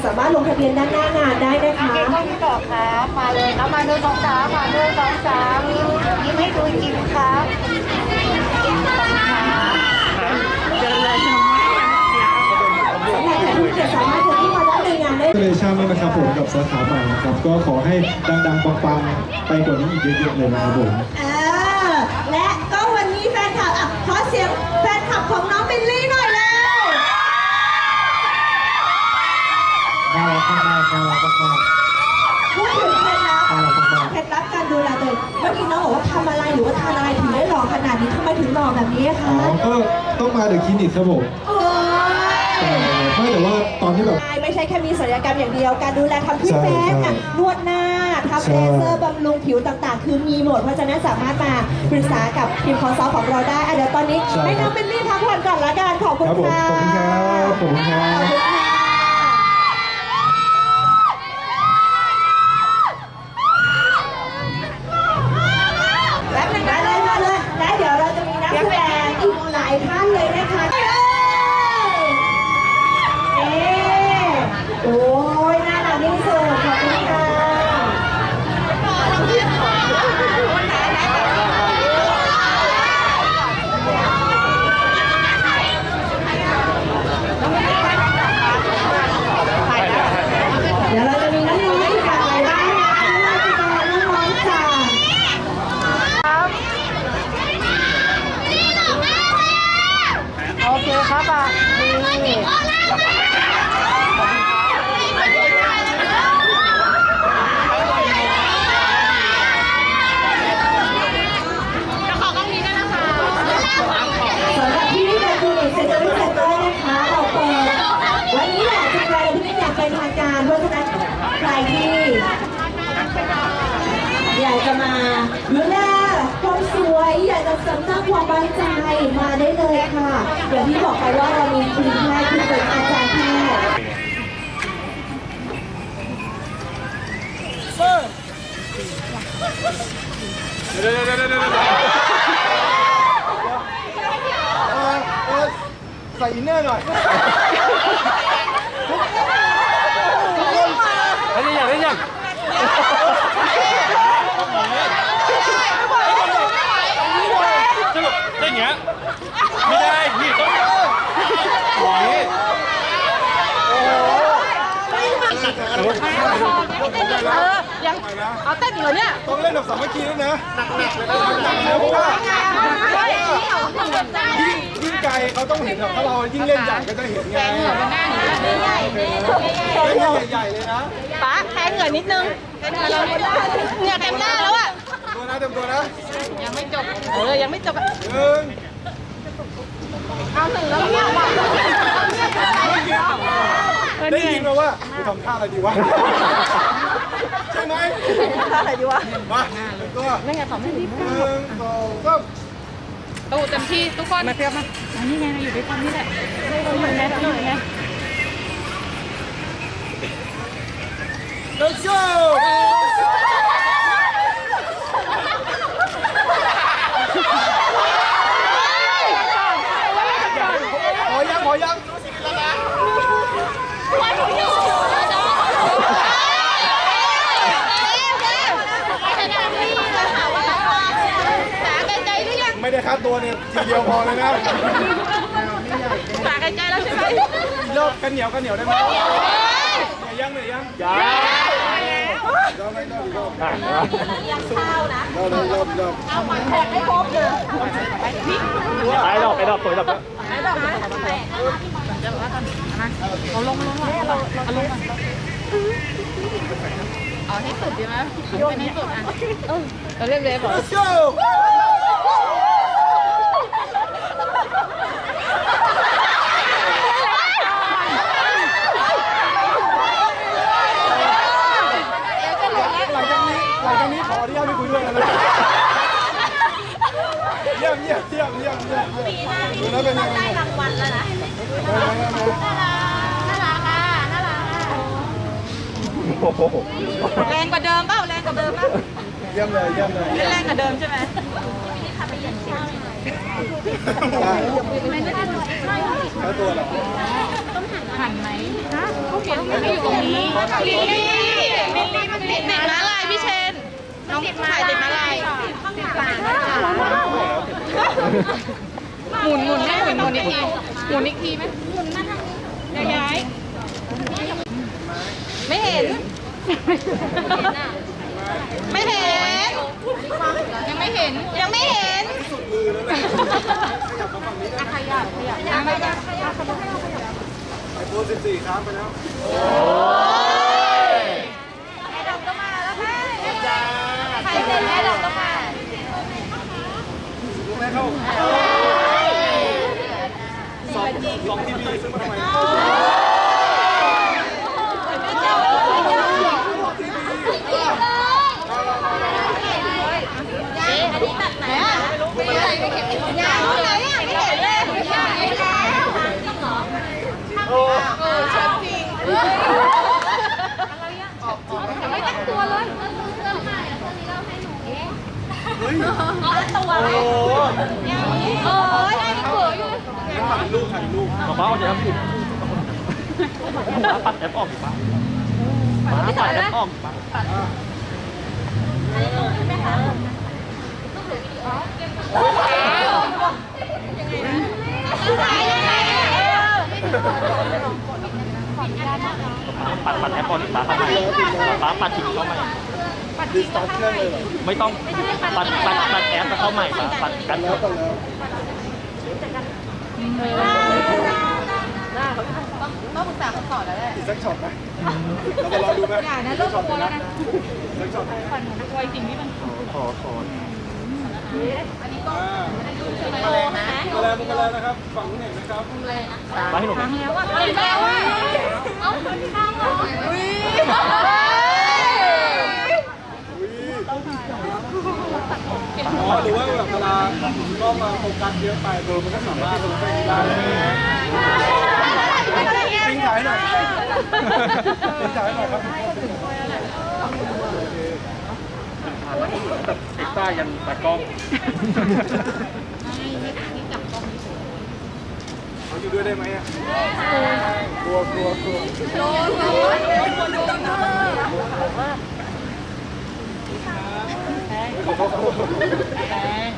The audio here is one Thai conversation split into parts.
งานสามารถลงทะเบียนด้านหน้างานได้นะคะเก่งข้อที่ต่อครับมาเลยครับมาหนึ่งสองสามมาหนึ่งสองสามยิ้มให้ดูยิ้มครับสำหรับแขกผู้มีเกียรติสามารถเชิญที่มาด้านในงานได้เลชั่นด้วยนะครับผมกับสาขาใหม่นะครับ ก็ขอให้ดังๆปังๆไปกว่านี้อีกเยอะๆเลยนะครับผม มาเดอะคลินิกครับผมโอ้ย ไม่แต่ว่าตอนที่แบบ ไม่ใช่แค่มีศัลยกรรมอย่างเดียว การดูแลทำทรีทเมนต์ใช่อะนวดหน้าทำใช่เลเซอร์บำรุงผิวต่างๆ คือมีหมด เพราะฉะนั้นสามารถมาปรึกษากับทีมคอนซัลท์ของเราได้อะเดี๋ยวตอนนี้ให้น้องเบลลี่พักผ่อนก่อนละกัน ขอบคุณครับผมค่ะขอบคุณครับขอบคุณครัขอบบคุณค่ะ โอเครับอะนี่สำหรับที่นี่เป็นคลินิกเซ็นเตอร์เซ็นเตอร์นะคะเราเปิดวันนี้แหละจะกลายเป็นที่อย่างเป็นทางการเพราะฉะนั้นใครที่อยากจะมาดูแลควา มสวยอยากจะเสริมสร้างความมั่นใจมาได้เลยค่ะอย่างที่บอกไปว่าเรามีทีมแพทย์ที่เป็นอาจารย์แพทย์ใส่อินเนอร์หน่อยอันนี้อย่างนี้อย่างสรุปได้ อย่างเงี้ยไม่ได้พี่ต้องอย่างนี้เออยังเอาเต้นอีกเหรอเนี่ยต้องเล่นแบบสามัคคีด้วนะหนักๆนะเลยเพราะว่ายิ่งยิ่งไกลเขาต้องเห็นแบบถ้าเรายิ่งเล่นใหญ่ก็จะเห็นไงเล่นใหญ่ๆเลยนะป๋าแทงเหงื่อนิดนึงเหงื่อเต็มหน้าแล้วอะ นะเต็มตัวนะยังไม่จบ เออ ยังไม่จบอะหนึ่งเอาหนึ่งแล้วเนี่ยว่ะได้ยินมาว่าจะทำท่าอะไรดีวะ ใช่ไหมท่าอะไรดีวะมาแล้วก็ไม่ไงตอบไม่ดีหนึ่งสองสามตู้เต็มที่ทุกคน มาเพียบมาอันนี้ไงเราอยู่ด้วยกันนี่แหละเราอยู่ในเราอยู่ใน Let's go ขอยังขอยัง ไม่ได้คัดตัวเนี่ยทีเดียวพอเลยนะสากันใจแล้วใช่ไหมเลิกกันเหนียวกันเหนียวได้ไหมเหนียวยังเหนียวยังยังยอมไหมยอมยอมยังข้าวนะยอมยอมยอมไอ้ดอกไอ้ดอกสวยดอกเอาให้สุดดีไหมโยนให้สุดอะเราเรียบเรียบเหรอ Let's go หลังจากนี้หลังจากนี้ขออนุญาตไม่คุยด้วยแล้วนะเยี่ยมเยี่ยมเยี่ยมเยี่ยมเยี่ยมดู แล้วเป็นยังไงได้รางวัลแล้วนะแรงกว่าเดิมเปล่าแรงกว่าเดิมป่ะเยี่ยมเลยเยี่ยมเลยแรงกว่าเดิมใช่ไหมแล้วตัวเหรอหันไหมฮะเขาเขียนไม่ลิลลี่ลิลลี่มันติดติดมาลายพี่เชนน้องถ่ายติดมาลาย หมุนหมุนให้หมุนหมุนอีกทีหมุนอีกทีไหมหมุนมาทางย้ายไม่เห็น ไม่เห็น ยังไม่เห็น ยังไม่เห็นสุดมือแล้วนะขยับมาฝั่งนี้ได้ขยับขยับไม่ได้ไอโฟน14ค้างไปแล้วไอ้ดอกก็มาแล้วค่ะใครเสร็จแล้วดอกก็มารู้ไหมเข้า สองสองทีวีซื้อมาทำไมเจ๊อันนี้ตัดไหนอะไม่ใส่ไม่เข็มยางไหนอะไม่เห็นเลยยางไม่แล้วจริงเหรอเออชัดจริงไม่ตั้งตัวเลยเฮ้ยเอาตัวเลยโอ้ยได้เขืออยู่ ถ่ายรูปถ่ายรูปป๊าป๊าเอาจะทำผิดป๊าปัดแอปออกป๊าปัดแอปออกป๊าถ่ายยังไงอะปัดปัดแอปออกป๊าเข้ามาป๊าปัดทิ้งเข้ามาดิสตอร์เครื่องเลยไม่ต้องปัดปัดปัดแอปแล้วเข้าใหม่ป๊าปัดกันแล้ว กันแล้วต้องปรึกษาคนสอนแล้วแหละอีกสักช็อตไหมเราจะรอดูไหมอย่านะเริ่มกลัวแล้วนะสักช็อตไหมขอขออ่ามาแล้วมาแล้วมาแล้วนะครับ ฝั่งเนี่ยนะครับป๊าให้หนูแล้วอะแล้วอะเอาคนข้างอะอุ้ย อุ้ยอ๋อหรือว่าแบบเวลากล้องมาโฟกัสเย อะไปเออมันก็สามารถลงไปได้ปิ้งถ่ายหน่อยปิ้งถ่ายหน่อยครับเอ็กต้ายันตากล้องเขาอยู่ด้วยได้ไหมอะกลัวกลัวกลัวเ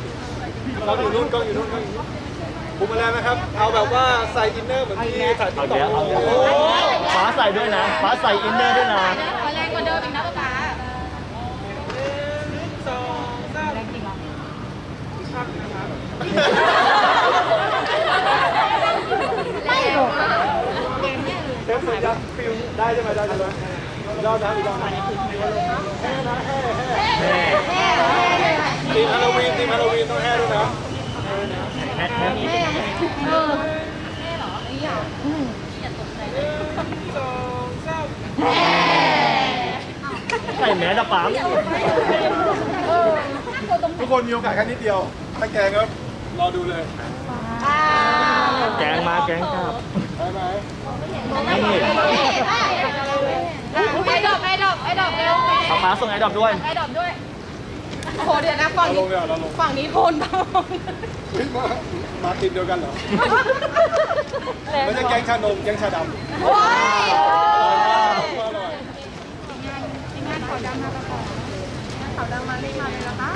ราอยู่นู่นกล้องอยู่นู่นกล้องอยู่นู่นคุมมาแล้วนะครับ เอาแบบว่าใส่อินเนอร์เหมือนที่ถ่ายติ๊เอากต็เดี๋ยวอกเอาเดี๋ยวฟ้าใส่ด้วยนะฟ้าใส่อินเนอร์ด้วยนะแรงกว่าเดิมอีกนะป๊าเทปสัญญาณฟิลได้ใช่ไหมได้ใช่ไหม ยอดนะยอดนะแห่นะแห่แห่ตีมฮาโลวีนตีมฮาโลวีนต้องแห่ด้วยนะแฮชแท็กใส่แมสอะปั๊มทุกคนมีโอกาสแค่นิดเดียวถ้าแกงก็รอดูเลยแกงมาแกงกลับได้ไหมนี่ ไอ้ดอกไอ้ดอกไอ้ดอกเร็วป๊าป๊าส่งไอ้ดอกด้วย ไอ้ดอกด้วยโอ้โหเดี๋ยวนะฝั่งเราลนี้งเลยเหรอเราลงฝั่งนี้โทนเบาเฮ้ยมามาทีมเดียวกันเหรอไม่ใช่แกงชานมแกงชาดำว้ายอร่อยมากอร่อยเขาดังมาเลยมาเลยนะคะ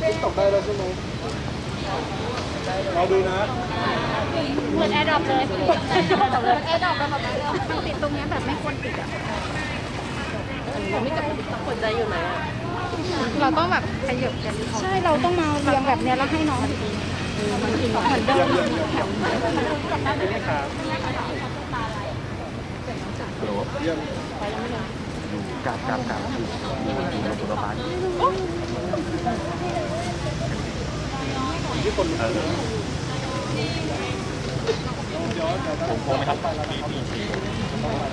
ติ๊กตอกได้แล้วใช่ไหม เราดูนะ เหมือนแอร์ดรอปเลยแอร์ดรอปเลยแอร์ดรอปแบบมันติดตรงนี้แบบไม่ควรติดอะไม่กับคนใจอยู่ไหนอะ เราต้องแบบขยับกันใช่เราต้องมาเรียงแบบเนี้ยแล้วให้น้องเหมือนเดิมเยี่ยมกลับกลับกลับอยู่อยู่อยู่ในตัวบ้าน ที่คนเออผมโค้งไหมครับ